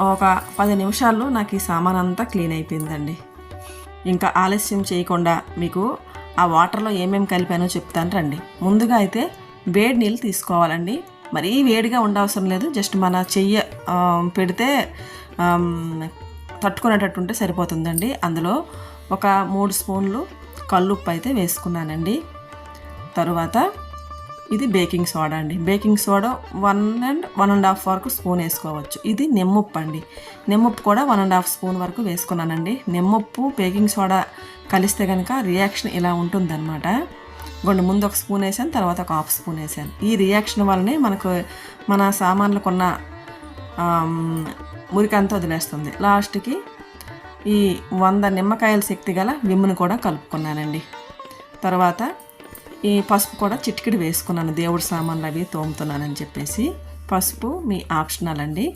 ఒక పది నిమిషాల్లో నాకు ఈ సామాన్ అంతా క్లీన్ అయిపోయిందండి. ఇంకా ఆలస్యం చేయకుండా మీకు ఆ వాటర్లో ఏమేమి కలిపానో చెప్తాను రండి. ముందుగా అయితే వేడి నీళ్ళు తీసుకోవాలండి. మరీ వేడిగా ఉండవసరం లేదు. జస్ట్ మన చెయ్యి పెడితే తట్టుకునేటట్టు ఉంటే సరిపోతుందండి. అందులో ఒక మూడు స్పూన్లు కల్లుప్పు అయితే వేసుకున్నానండి. తరువాత ఇది బేకింగ్ సోడా అండి. Baking soda one and one and half వరకు స్పూన్ వేసుకోవచ్చు. ఇది నిమ్మప్పు అండి. నిమ్మప్పు కూడా వన్ అండ్ హాఫ్ స్పూన్ వరకు వేసుకున్నానండి. నిమ్మప్పు బేకింగ్ సోడా కలిస్తే కనుక రియాక్షన్ ఇలా ఉంటుందన్నమాట. గొండు ముందు ఒక స్పూన్ వేసాను తర్వాత ఒక హాఫ్ స్పూన్ వేసాను. ఈ రియాక్షన్ వల్లనే మనకు మన సామాన్లకున్న ఉన్న మురికంతా వదిలేస్తుంది. లాస్ట్కి ఈ వంద నిమ్మకాయల శక్తి గల విమ్మును కూడా కలుపుకున్నానండి. తర్వాత ఈ పసుపు కూడా చిటికిడి వేసుకున్నాను. దేవుడి సామాన్లు అవి తోముతున్నానని చెప్పేసి పసుపు మీ ఆప్షనల్ అండి.